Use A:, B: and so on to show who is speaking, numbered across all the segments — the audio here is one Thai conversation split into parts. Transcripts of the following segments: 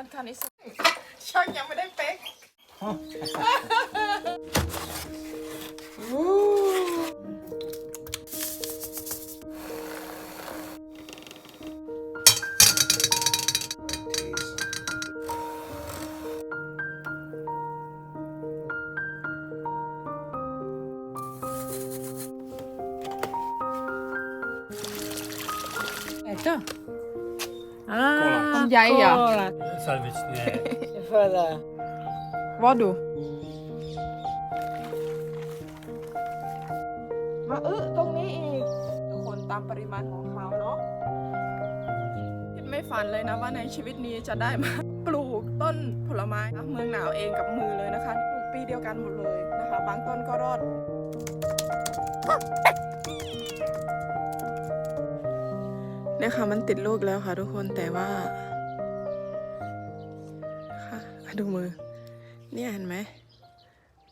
A: อันทานนี้สุดช่างยังไม่ได้เป๊ก
B: cola. Salvicini.
C: Voilà.
A: ว่าดูมาเออตรงนี้อีกทุกคนตามปริมาณของเขาเนาะคิดไม่ฝันเลยนะว่าในชีวิตนี้จะได้มาปลูกต้นผลไม้นะเมืองหนาวเองกับมือเลยนะคะปลูกปีเดียวกันหมดเลยนะคะ บางต้นก็รอด เนี่ยค่ะมันติดลูกแล้วค่ะทุกคนแต่ว่าค่ะอะ ดูมือ เนี่ยเห็นไหม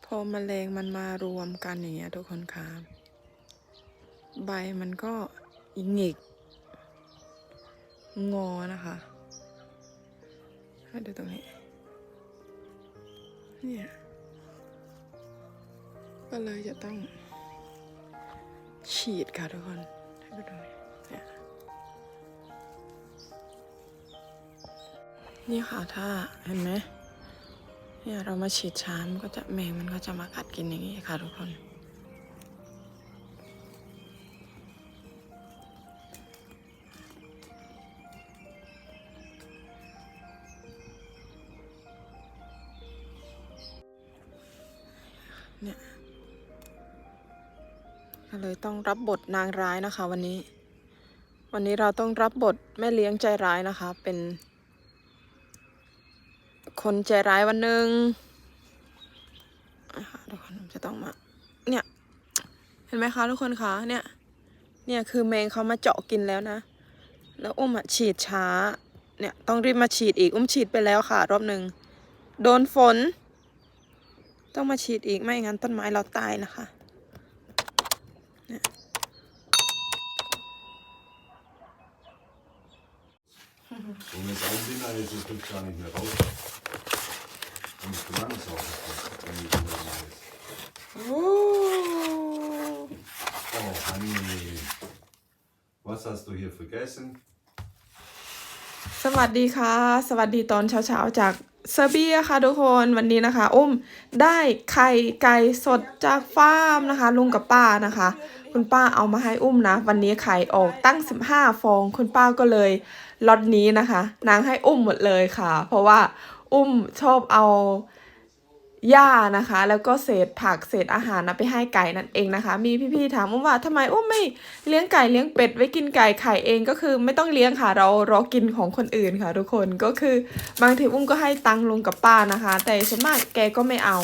A: พอมแมลงมันมารวมกันอย่างเงี้ยทุกคนคะใบมันก็หงิก งอนะคะให้ดูตรงนี้ เนี่ย ก็เลยจะต้อง ฉีดค่ะทุกคน ให้ดูตรงนี้เนี่ยนี่ค่ะถ้าเห็นไหม เนี่ยเรามาฉีดช้ามันก็จะแมงมันก็จะมากัดกินอย่างนี้ค่ะทุกคนเนี่ยก็เลยต้องรับบทนางร้ายนะคะ วันนี้ วันนี้เราต้องรับบทแม่เลี้ยงใจร้ายนะคะ เป็น คนใจร้ายวันหนึ่งอะค่ะทุกคนจะต้องมา เนี่ย เห็นไหมคะทุกคนคะ เนี่ย เนี่ยคือแมงเขามาเจาะกินแล้วนะ แล้วอุ้มอะฉีดช้า เนี่ยต้องรีบมาฉีดอีกอุ้มฉีดไปแล้วค่ะ รอบหนึ่ง โดนฝน ต้องมาฉีดอีกไม่งั้นต้นไม้เราตายนะคะ
D: Und wenn es ein bin, dann ist es hübsch gar nicht mehr raus. Und es gewann es auch nicht, wenn die Kinder mal ist.
A: โอ้
D: Oh, Hanni. Was hast du hier vergessen?
A: สวัสดีค่ะ สวัสดีตอนเช้าๆจากเซอร์เบียค่ะทุกคนวันนี้นะคะ อุ้มได้ไข่ไก่สดจากฟาร์มนะคะ ลุงกับป้านะคะ คุณป้าเอามาให้อุ้มนะ วันนี้ไข่ออกตั้ง 15 ฟอง คุณป้าก็เลยล็อตนี้นะคะ นางให้อุ้มหมดเลยค่ะ เพราะว่าอุ้มชอบเอา หญ้านะคะ แล้วก็เศษผักเศษอาหารนะไปให้ไก่นั่นเองนะคะ มีพี่ๆถามว่าทำไมอุ้มไม่เลี้ยงไก่เลี้ยงเป็ดไว้กินไก่ไข่เองก็คือไม่ต้องเลี้ยงค่ะ เรารอกินของคนอื่นค่ะ ทุกคนก็คือบางทีอุ้มก็ให้ตังลุงกับป้านะคะ แต่ส่วนมากแกก็ไม่เอา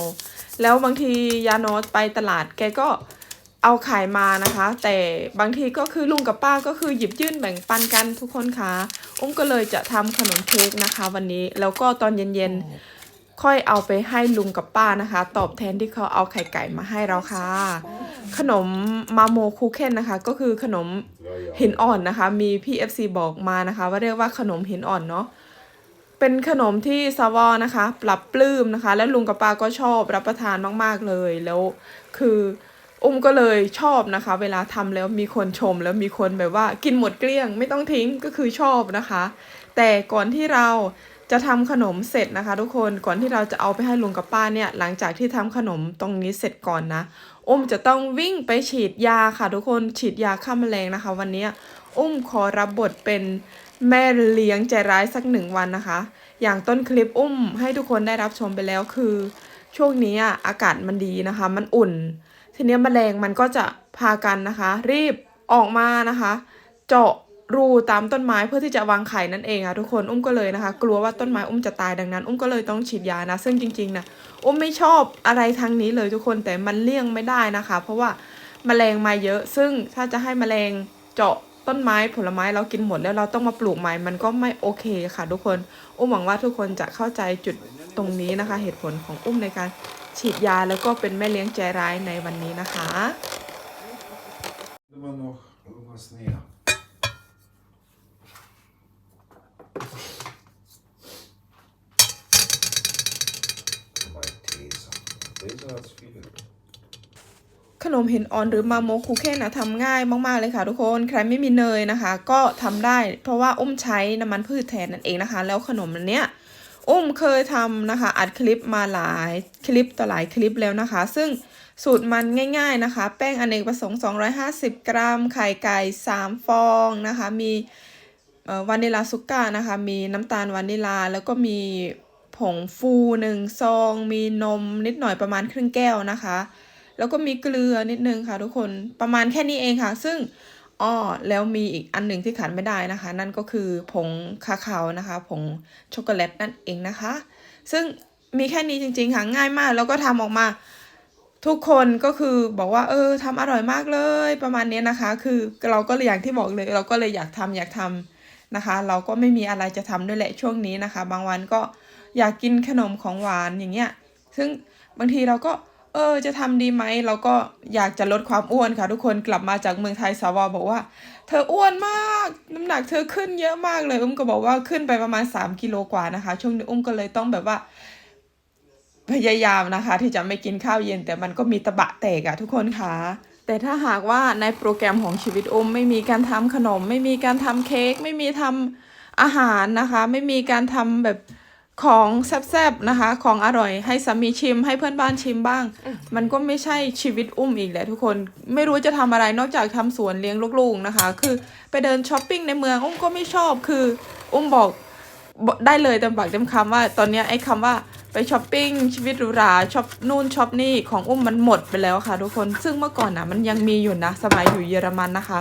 A: แล้วบางทียาโนตไปตลาดแกก็เอาขายมานะคะ แต่บางทีก็คือลุงกับป้าก็คือหยิบยื่นแบ่งปันกันทุกคนค่ะอุ้มก็เลยจะทำขนมเค้กนะคะ วันนี้แล้วก็ตอนเย็นๆ ค่อยเอาไปให้ลุงกับป้านะคะ ตอบแทนที่เขาเอาไข่ไก่มาให้เราค่ะ ขนมมาโมคูเคนนะคะ ก็คือขนมหินอ่อนนะคะ มีพี่ FC บอกมานะคะ ว่าเรียกว่าขนมหินอ่อนเนาะเป็นขนมที่ซาวอนะคะ ปรับปลื้มนะคะ แล้วลุงกับป้าก็ชอบรับประทานมากๆเลยแล้วคืออุ้มก็เลยชอบนะคะ เวลาทำแล้วมีคนชมแล้วมีคนแบบว่ากินหมดเกลี้ยงไม่ต้องทิ้งก็คือชอบนะคะ แต่ก่อนที่เรา จะทำขนมเสร็จนะคะ ทุกคนก่อนที่เราจะเอาไปให้ลุงกับป้าเนี่ยหลังจากที่ทำขนมตรงนี้เสร็จก่อนนะอุ้มจะต้องวิ่งไปฉีดยาค่ะ ทุกคนฉีดยาฆ่าแมลงนะคะ วันนี้อุ้มขอรับบทเป็นแม่เลี้ยงใจร้ายสักหนึ่งวันนะคะ อย่างต้นคลิปอุ้มให้ทุกคนได้รับชมไปแล้วคือ ช่วงนี้อะอากาศมันดีนะคะ มันอุ่น ทีนี้แมลงมันก็จะพากันนะคะ รีบออกมานะคะ เจาะ รูตามต้นไม้เพื่อที่จะวางไข่นั่นเองอะทุกคนอุ้มก็เลยนะคะ กลัวว่าต้นไม้อุ้มจะตายดังนั้น อุ้มก็เลยต้องฉีดยานะ ซึ่งจริงๆนะอุ้มไม่ชอบอะไรทางนี้เลยทุกคนแต่มันเลี่ยงไม่ได้นะคะ เพราะว่าแมลงมาเยอะ ซึ่งถ้าจะให้แมลงเจาะต้นไม้ผลไม้เรากินหมดแล้วเราต้องมาปลูกใหม่มันก็ไม่โอเคค่ะทุกคนอุ้มหวังว่าทุกคนจะเข้าใจจุดตรงนี้นะคะ เหตุผลของอุ้มในการฉีดยาแล้วก็เป็นแม่เลี้ยงใจร้ายในวันนี้นะคะ ขนมเห็นออนหรือมาโมคุเคนนะทำง่ายมาก ๆ เลยค่ะทุกคน ใครไม่มีเนยนะคะ ก็ทำได้ เพราะว่าอุ้มใช้น้ำมันพืชแทนนั่นเองนะคะ แล้วขนมอันเนี้ยอุ้มเคยทำนะคะ อัดคลิปมาหลายคลิปต่อหลายคลิปแล้วนะคะ ซึ่งสูตรมันง่ายๆนะคะ แป้งอเนกประสงค์ 250 กรัม ไข่ไก่ 3 ฟองนะคะ มี วานิลาซุก้านะคะ มีน้ำตาลวานิลา แล้วก็มีผงฟูหนึ่งซอง มีนมนิดหน่อยประมาณครึ่งแก้วนะคะ แล้วก็มีเกลือนิดนึงค่ะทุกคนประมาณแค่นี้เองค่ะ ซึ่งอ้อแล้วมีอีกอันหนึ่งที่ขาดไม่ได้นะคะ นั่นก็คือผงคาคาโอนะคะ ผงช็อกโกแลตนั่นเองนะคะ ซึ่งมีแค่นี้จริงๆค่ะง่ายมาก แล้วก็ทำออกมาทุกคนก็คือบอกว่า เออทำอร่อยมากเลย ประมาณนี้นะคะ คือเราก็เลยอย่างที่บอกเลย เราก็เลยอยากทำอยากทำ นะคะ เราก็ไม่มีอะไรจะทำด้วยแหละช่วงนี้นะคะ บางวันก็อยากกินขนมของหวานอย่างเงี้ยซึ่งบางทีเราก็เออจะทำดีไหมเราก็อยากจะลดความอ้วนค่ะ ทุกคนกลับมาจากเมืองไทยสาวบอกว่า เธออ้วนมาก น้ำหนักเธอขึ้นเยอะมากเลย อุ้มก็บอกว่าขึ้นไปประมาณ 3กิโลกว่านะคะ ช่วงนี้อุ้มก็เลยต้องแบบว่า พยายามนะคะ ที่จะไม่กินข้าวเย็นแต่มันก็มีตะบะแตกอะทุกคนค่ะ แต่ถ้าหากว่าในโปรแกรมของชีวิตอุ้มไม่มีการทำขนม ไม่มีการทำเค้กไม่มีทำอาหารนะคะ ไม่มีการทำแบบของแซ่บๆนะคะ ของอร่อยให้สามีชิมให้เพื่อนบ้านชิมบ้าง มันก็ไม่ใช่ชีวิตอุ้มอีกแหละทุกคนไม่รู้จะทำอะไรนอกจากทำสวนเลี้ยงลูกๆนะคะ คือไปเดินช้อปปิ้งในเมืองอุ้มก็ไม่ชอบคือ อุ้มบอก ได้เลยเต็มปากเต็มคำว่าตอนนี้ไอ้คำว่าไปช้อปปิ้งชีวิตหรูหราช้อปนู่นช้อปนี่ของอุ้มมันหมดไปแล้วค่ะ ทุกคนซึ่งเมื่อก่อนนะมันยังมีอยู่นะสมัยอยู่เยอรมันนะคะ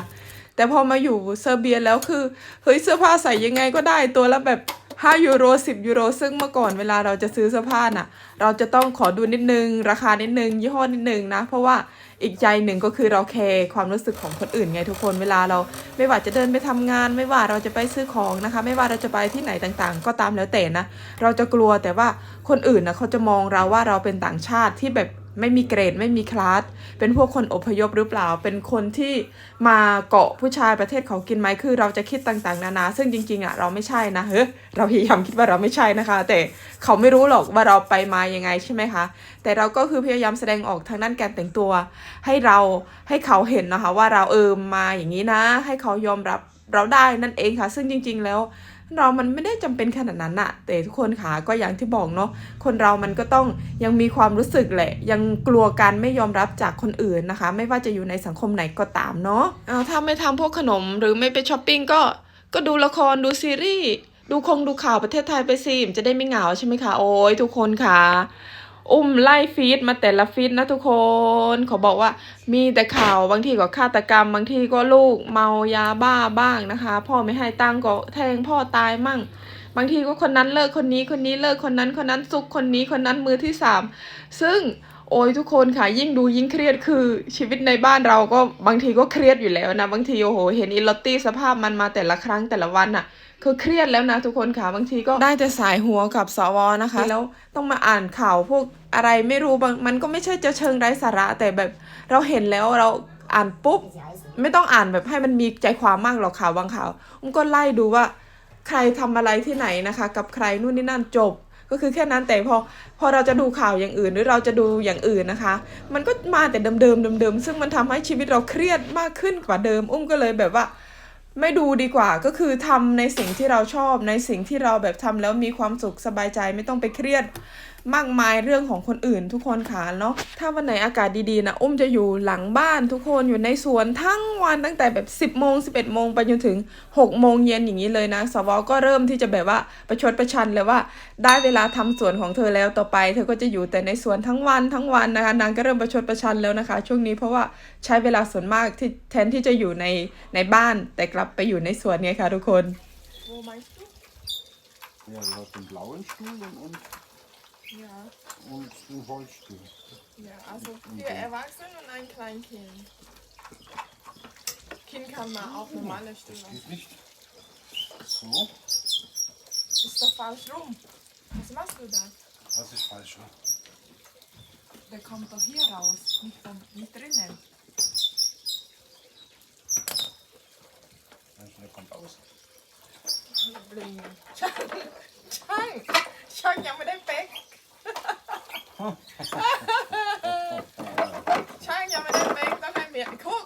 A: แต่พอมาอยู่เซอร์เบียแล้วคือเฮ้ยเสื้อผ้าใส่ยังไงก็ได้ตัวละแบบ 5ยูโร10ยูโรซึ่งเมื่อก่อนเวลาเราจะซื้อเสื้อผ้าน่ะ เราจะต้องขอดูนิดนึง ราคานิดนึง ยี่ห้อนิดนึงนะ เพราะว่าอีกใจหนึ่งก็คือเราแคร์ความรู้สึกของคนอื่นไงทุกคนเวลาเราไม่ว่าจะเดินไปทำงาน ไม่ว่าเราจะไปซื้อของนะคะ ไม่ว่าเราจะไปที่ไหนต่างๆ ก็ตามแล้วแต่นะ เราจะกลัวแต่ว่าคนอื่นนะเขาจะมองเราว่าเราเป็นต่างชาติที่แบบ ไม่มีเกรดไม่มีคลาสเป็นพวกคนอพยพหรือเปล่า เป็นคนที่มาเกาะผู้ชายประเทศเขากินไหมคือเราจะคิดต่างๆ นานา ซึ่งจริงๆอะเราไม่ใช่นะเฮ้เราพยายามคิดว่าเราไม่ใช่นะคะ แต่เขาไม่รู้หรอกว่าเราไปมายังไงใช่ไหมคะ แต่เราก็คือพยายามแสดงออกทางด้านการแต่งตัว ให้เราให้เขาเห็นนะคะ ว่าเราเออมาอย่างนี้นะ ให้เขายอมรับเราได้นั่นเองค่ะ ซึ่งจริง ๆ แล้ว เรามันไม่ได้จำเป็นขนาดนั้นอะแต่ทุกคนค่ะก็อย่างที่บอกเนาะคนเรามันก็ต้องยังมีความรู้สึกแหละ ยังกลัวการไม่ยอมรับจากคนอื่นนะคะ ไม่ว่าจะอยู่ในสังคมไหนก็ตามเนาะเอาถ้าไม่ทำพวกขนมหรือไม่ไปช้อปปิ้งก็ก็ดูละครดูซีรีส์ดูคงดูข่าวประเทศไทยไปสิมจะได้ไม่เหงาใช่ไหมคะโอ้ยทุกคนค่ะ อุ้มไล่ฟีดมาแต่ละฟีดนะทุกคนเขาบอกว่ามีแต่ข่าวบางทีก็ฆาตกรรม บางทีก็ลูกเมายาบ้าบ้างนะคะ พ่อไม่ให้ตังก็แทงพ่อตายมั่ง บางทีก็คนนั้นเลิกคนนี้คนนี้เลิกคนนั้นคนนั้นซุกคนนี้คนนั้นมือที่สามซึ่งโอ้ยทุกคนค่ะยิ่งดูยิ่งเครียดคือชีวิตในบ้านเราก็บางทีก็เครียดอยู่แล้วนะ บางทีโอ้โห เห็นอีลอตตี้สภาพมันมาแต่ละครั้งแต่ละวันอะ คือเครียดแล้วนะทุกคนค่ะบางทีก็ได้แต่สายหัวกับสวนะคะ แล้วต้องมาอ่านข่าวพวกอะไรไม่รู้บางมันก็ไม่ใช่จะเชิงไร้สาระแต่แบบเราเห็นแล้วเราอ่านปุ๊บ ไม่ต้องอ่านแบบให้มันมีใจความมากหรอกข่าวบางข่าวอุ้มก็ไล่ดูว่า ใครทำอะไรที่ไหนนะคะ กับใครนู่นนี่นั่นจบ ก็คือแค่นั้นแต่พอพอเราจะดูข่าวอย่างอื่น หรือเราจะดูอย่างอื่นนะคะ มันก็มาแต่เดิมๆเดิมๆซึ่งมันทำให้ชีวิตเราเครียดมากขึ้นกว่าเดิม อุ้มก็เลยแบบว่า ไม่ดูดีกว่าก็คือทำในสิ่งที่เราชอบในสิ่งที่เราแบบทำแล้วมีความสุขสบายใจไม่ต้องไปเครียด มากมายเรื่องของคนอื่นทุกคนค่ะเนาะถ้าวันไหนอากาศดีๆนะอุ้มจะอยู่หลังบ้านทุกคนอยู่ในสวนทั้งวันตั้งแต่แบบ 10โมง11โมงไปจนถึง6โมงเย็นอย่างนี้เลยนะสวก็เริ่มที่จะแบบว่าประชดประชันเลยว่า ได้เวลาทำสวนของเธอแล้วต่อไป เธอก็จะอยู่แต่ในสวนทั้งวันทั้งวันนะคะนางก็เริ่มประชดประชันแล้วนะคะ ช่วงนี้เพราะว่าใช้เวลาส่วนมากที่แทนที่จะอยู่ในในบ้าน แต่กลับไปอยู่ในสวนเนี่ยค่ะทุกคน Wo meinst du?
D: Ja, du hast den blauen Stuhl und, und,
A: Ja.
D: Und ein Holzstuhl.
A: Ja, also vier Erwachsene und ein Kleinkind. Kind kann man auch normale Stühle.
D: Das geht nicht. So.
A: Ist doch falsch rum. Was machst du da?
D: Was ist falsch rum?
A: Der kommt doch hier raus, nicht, von, nicht drinnen.
D: Der kommt aus.
A: Bling. Chang! Chang! Chang, ja, mit dem ช่างยังไม่ได้เป๊กต้องให้เมียคุก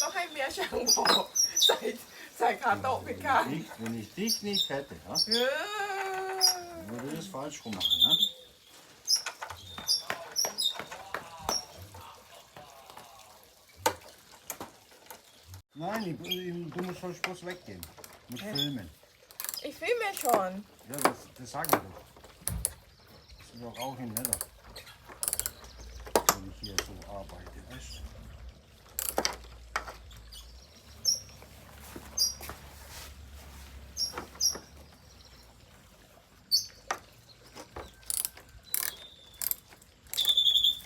A: ต้องให้เมียช่างบอกใส่ใส่ขาโต๊ะผิดค่ะ Wenn
B: ich- Wenn ich dich nicht hätte, ja,
A: เออ
B: würde ich das falsch rummachen. Ne? Nein, ich, ich, du musst halt vom Schluss weggehen. Mit Filmen.
A: schon.
B: Ja, das, das sagen wir doch. Das ist doch auch in Letter. Hier so arbeite, weißt du?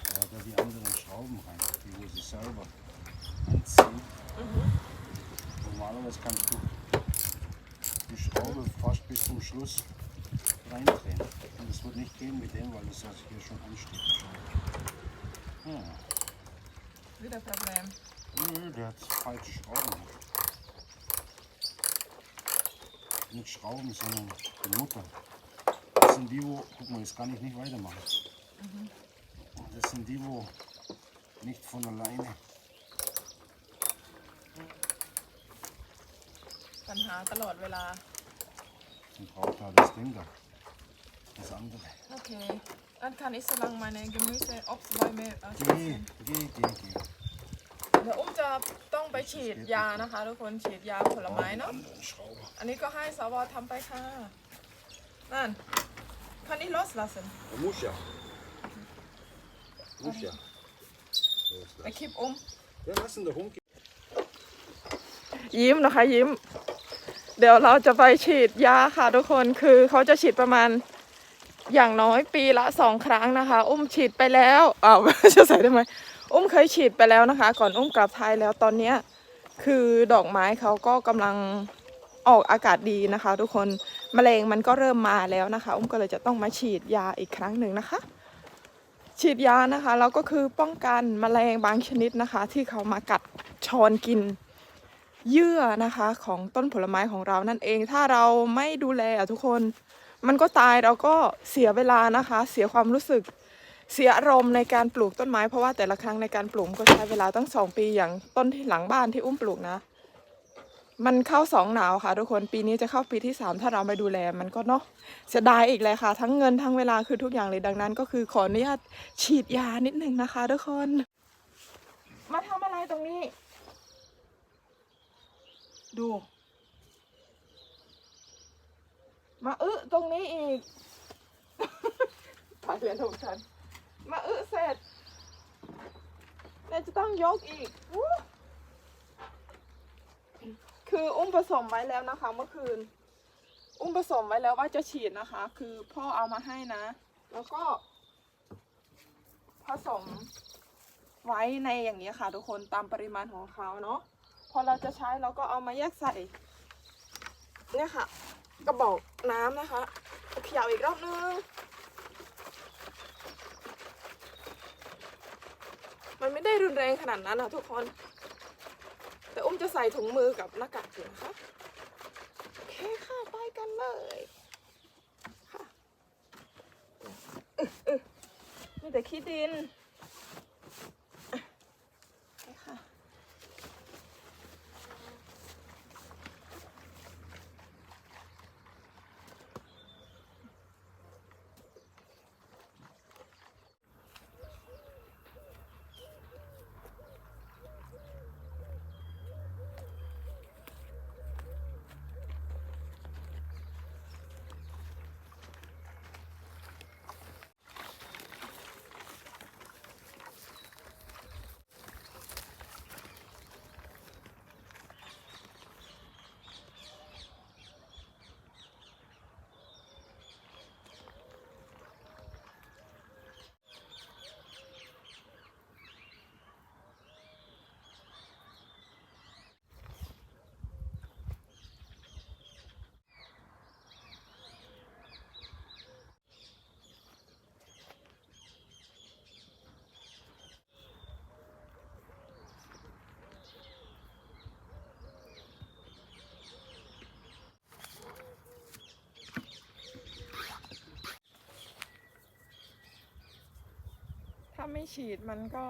B: Da hat er die anderen Schrauben rein, die wo sie selber anziehen. Normalerweise kannst du die Schraube fast bis zum Schluss reindrehen. Und das wird nicht gehen mit dem, weil das also hier schon ansteht. Hm.
A: Wieder Problem.
B: Nö, der hat falsche Schrauben. Nicht Schrauben, sondern die Mutter. Das sind die, wo, guck mal, jetzt kann ich nicht weitermachen. Mhm. Das sind die, wo nicht von alleine.
A: Dann hat er laut, weil er.
B: Dann braucht er halt das Ding da. Das andere.
A: Okay. Dann kann ich so lange meine Gemüse, Obstbäume äh,
B: Geh, geh, geh, geh.
A: เดี๋ยวอุ้มจะต้องไปฉีดยานะคะทุกคนฉีดยาผลไม้เนาะ
B: Anderen Schrauber.
A: อันนี้ก็ให้สวทำไปค่ะ นั่น kann ich loslassen
D: Du musst ja. Du musst ja.
A: ไปคลิปอุ้ม
D: Ja, lass ihn doch umgehen.
A: ยิ้มนะคะยิ้ม เดี๋ยวเราจะไปฉีดยาค่ะทุกคนคือเขาจะฉีดประมาณ อย่างน้อยปีละสองครั้งนะคะ อุ้มฉีดไปแล้วอ้าวจะใส่ได้ไหมอุ้มเคยฉีดไปแล้วนะคะ ก่อนอุ้มกลับไทยแล้วตอนเนี้ยคือดอกไม้เขาก็กำลังออกอากาศดีนะคะ ทุกคนแมลงมันก็เริ่มมาแล้วนะคะ อุ้มก็เลยจะต้องมาฉีดยาอีกครั้งหนึ่งนะคะ ฉีดยานะคะแล้วก็คือป้องกันแมลงบางชนิดนะคะ ที่เขามากัดชอนกินเยื่อนะคะของต้นผลไม้ของเรานั่นเองถ้าเราไม่ดูแลทุกคน มันก็ตายเราก็เสียเวลานะคะ เสียความรู้สึกเสียอารมณ์ในการปลูกต้นไม้ เพราะว่าแต่ละครั้งในการปลูกก็ใช้เวลาตั้งสองปีอย่างต้นที่หลังบ้านที่อุ้มปลูกนะ มันเข้าสองหนาวค่ะ ทุกคนปีนี้จะเข้าปีที่สามถ้าเราไม่ดูแลมันก็เนาะเสียดายอีกเลยค่ะ ทั้งเงินทั้งเวลาคือทุกอย่างเลยดังนั้น ก็คือขออนุญาตฉีดยานิดนึงนะคะ ทุกคน มาทำอะไรตรงนี้ ดู มาอึตรงนี้อีกถ่ายเรียนถูกฉันมาอึเสร็จแล้จะต้องยกอีกอคืออุ้มผสมไว้แล้วนะคะ เมื่อคืน อุ้มผสมไว้แล้วว่าจะฉีดนะคะ คือพ่อเอามาให้นะ แล้วก็ ผสมไว้ในอย่างนี้ค่ะ ทุกคนตามปริมาณของเขาเนาะ พอเราจะใช้เราก็เอามาแยกใส่ เนี่ยค่ะ กระบอกน้ำนะคะเขย่าอีกรอบนึง มันไม่ได้รุนแรงขนาดนั้นนะทุกคน แต่อุ้มจะใส่ถุงมือกับหน้ากากอยู่นะคะ โอเคค่ะ ไปกันเลยค่ะอึ๊ะอึ๊ะมีแต่ขี้ดิน ถ้าไม่ฉีดมันก็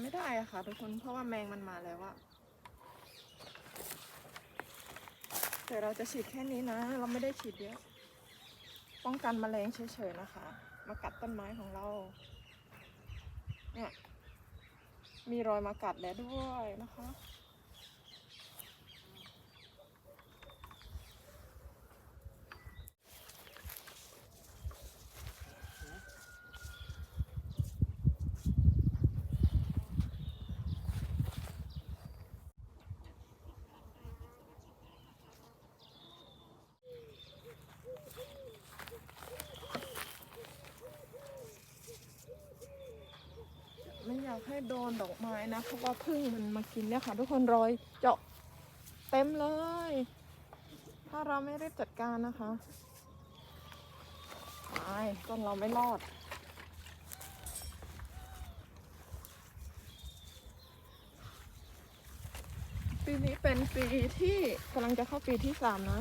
A: ไม่ได้อะค่ะทุกคนเพราะว่าแมงมันมาแล้วอะแต่เราจะฉีดแค่นี้นะ เราไม่ได้ฉีดเยอะ ป้องกันแมลงเฉยๆนะคะ มากัดต้นไม้ของเรา เนี่ย มีรอยมากัดแล้วด้วยนะคะ ไม่อยากให้โด นดอกไม้นะเพราะว่าพึ่งมันมากินเนี่ยค่ะ ทุกคนรอยเจาะเต็มเลย ถ้าเราไม่รีบจัดการนะคะตายต้นเราไม่รอดปีนี้เป็นปีที่กำลังจะเข้าปีที่สามนะ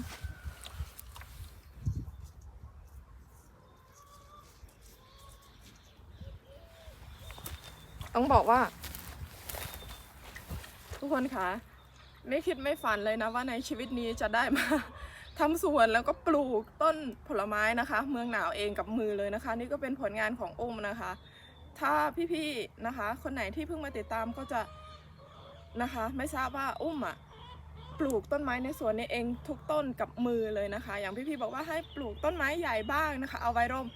A: ต้องบอกว่า ทุกคนคะไม่คิดไม่ฝันเลยนะว่าในชีวิตนี้จะได้มาทำสวนแล้วก็ปลูกต้นผลไม้นะคะ เมืองหนาวเองกับมือเลยนะคะ นี่ก็เป็นผลงานของอุ้มนะคะ ถ้าพี่ๆนะคะ คนไหนที่เพิ่งมาติดตามก็จะนะคะ ไม่ทราบว่าอุ้มอะปลูกต้นไม้ในสวนนี้เองทุกต้นกับมือเลยนะคะ อย่างพี่ๆบอกว่าให้ปลูกต้นไม้ใหญ่บ้างนะคะ เอาไว้ร่ม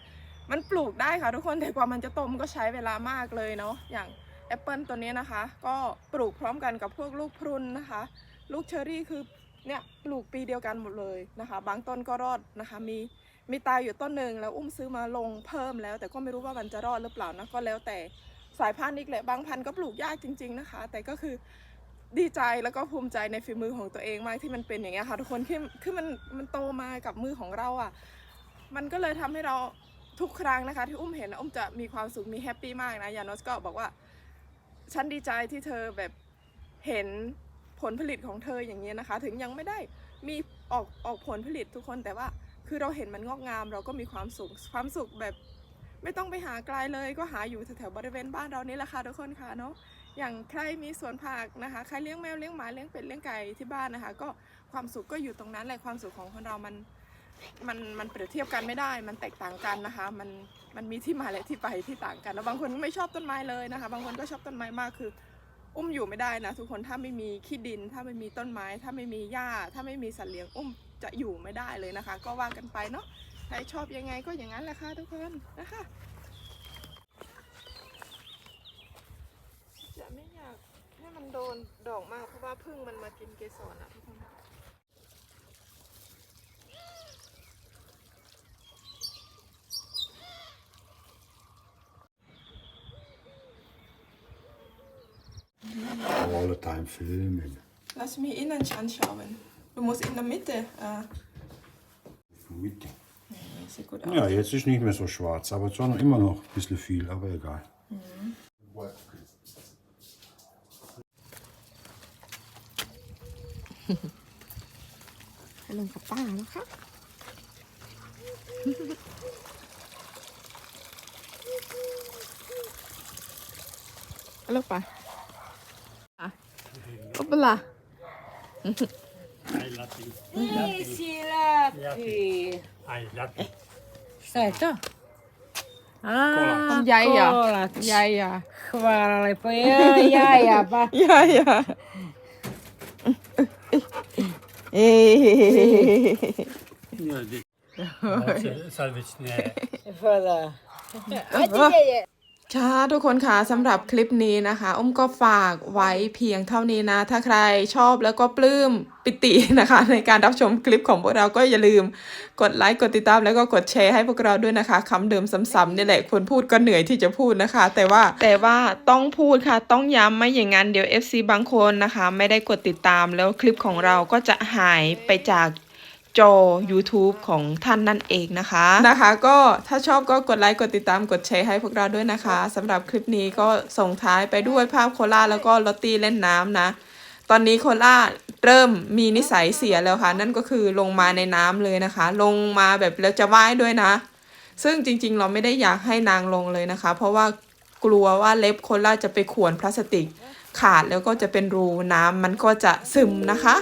A: มันปลูกได้ค่ะทุกคนแต่กว่ามันจะโตมนก็ใช้เวลามากเลยเนาะอย่างแอปเปิลตัวนี้นะคะ ก็ปลูกพร้อมกันกับพวกลูกพรุนนะคะ ลูกเชอรี่คือเนี่ยปลูกปีเดียวกันหมดเลยนะคะ บางต้นก็รอดนะคะ มีมีตายอยู่ต้นหนึ่งแล้วอุ้มซื้อมาลงเพิ่มแล้ว แต่ก็ไม่รู้ว่ามันจะรอดหรือเปล่านะก็แล้วแต่สายพันธุ์อีกแหละบางพันธุ์ก็ปลูกยากจริง ๆนะคะ แต่ก็คือดีใจแล้วก็ภูมิใจในฝีมือของตัวเองมากที่มันเป็นอย่างเงี้ยค่ะทุกคนคือคือมันมันโตมากับมือของเราอะ มันก็เลยทำให้เรา ทุกครั้งนะคะ ที่อุ้มเห็นนะอุ้มจะมีความสุขมีแฮปปี้มากนะยานอสก็บอกว่าฉันดีใจที่เธอแบบเห็นผลผลิตของเธออย่างนี้นะคะ ถึงยังไม่ได้มีออกออกผลผลิตทุกคนแต่ว่าคือเราเห็นมันงอกงาม เราก็มีความสุขความสุขแบบไม่ต้องไปหาไกลเลยก็หาอยู่แถวๆบริเวณบ้านเรานี่แหละค่ะทุกคนค่ะเนาะอย่างใครมีสวนผักนะคะ ใครเลี้ยงแมวเลี้ยงหมาเลี้ยงเป็ดเลี้ยงไก่ที่บ้านนะคะ ก็ความสุขก็อยู่ตรงนั้นแหละความสุขของคนเรามัน มันมันเปรียบเทียบกันไม่ได้ มันแตกต่างกันนะคะ มันมันมีที่มาและที่ไปที่ต่างกัน แล้วบางคนก็ไม่ชอบต้นไม้เลยนะคะ บางคนก็ชอบต้นไม้มากคือ อุ้มอยู่ไม่ได้นะทุกคน ถ้าไม่มีขี้ดิน ถ้าไม่มีต้นไม้ ถ้าไม่มีหญ้า ถ้าไม่มีสัตว์เลี้ยงอุ้มจะอยู่ไม่ได้เลยนะคะ ก็ว่ากันไปเนาะ ใครชอบยังไงก็อย่างนั้นแหละค่ะทุกคนนะคะจะไม่อยากให้มันโดนดอกมากเพราะว่าพึ่งมันมากินเกสรอะ
B: All the time filmen.
A: Lass mich innen anschauen. Du musst in der Mitte. Äh,
B: Mitte.
A: sieht gut aus.
B: Ja, jetzt ist nicht mehr so schwarz, aber schon immer noch ein bisschen viel, aber egal.
A: ให้ลงกับป้าแล้วค่ะ Halo pa. Obelah. I
C: love you.
E: Hey,
C: si you.
E: I love you. Ah,
A: je
E: Ah,
A: ya ya.
E: Ya ya. Ya lepo. Ba.
A: Ya ya. jaja.
C: Sad Salvage ne.
E: Hvala. Ajde ye.
A: ค่ะทุกคนค่ะสำหรับคลิปนี้นะคะอุ้มก็ฝากไว้เพียงเท่านี้นะ ถ้าใครชอบแล้วก็ปลื้มปิตินะคะ ในการรับชมคลิปของพวกเราก็อย่าลืมกดไลค์กดติดตามแล้วก็กดแชร์ให้พวกเราด้วยนะคะคำเดิมซ้ำๆนี่แหละคนพูดก็เหนื่อยที่จะพูดนะคะ แต่ว่าแต่ว่าต้องพูดค่ะ ต้องย้ำไม่อย่างนั้นเดี๋ยว FC บางคนนะคะ ไม่ได้กดติดตามแล้วคลิปของเราก็จะหายไปจาก จอ YouTube ของท่านนั่นเองนะคะนะคะ ก็ถ้าชอบก็กดไลค์กดติดตามกดแชร์ให้พวกเราด้วยนะคะสำหรับคลิปนี้ก็ส่งท้ายไปด้วยภาพโคล่าแล้วก็ลอตตี้เล่นน้ำนะ ตอนนี้โคล่าเริ่มมีนิสัยเสียแล้วค่ะ นั่นก็คือลงมาในน้ำเลยนะคะ ลงมาแบบแล้วจะว่ายด้วยนะ ซึ่งจริงๆ เราไม่ได้อยากให้นางลงเลยนะคะ เพราะว่ากลัวว่าเล็บโคล่าจะไปข่วนพลาสติก ขาดแล้วก็จะเป็นรูน้ำมันก็จะซึมนะคะ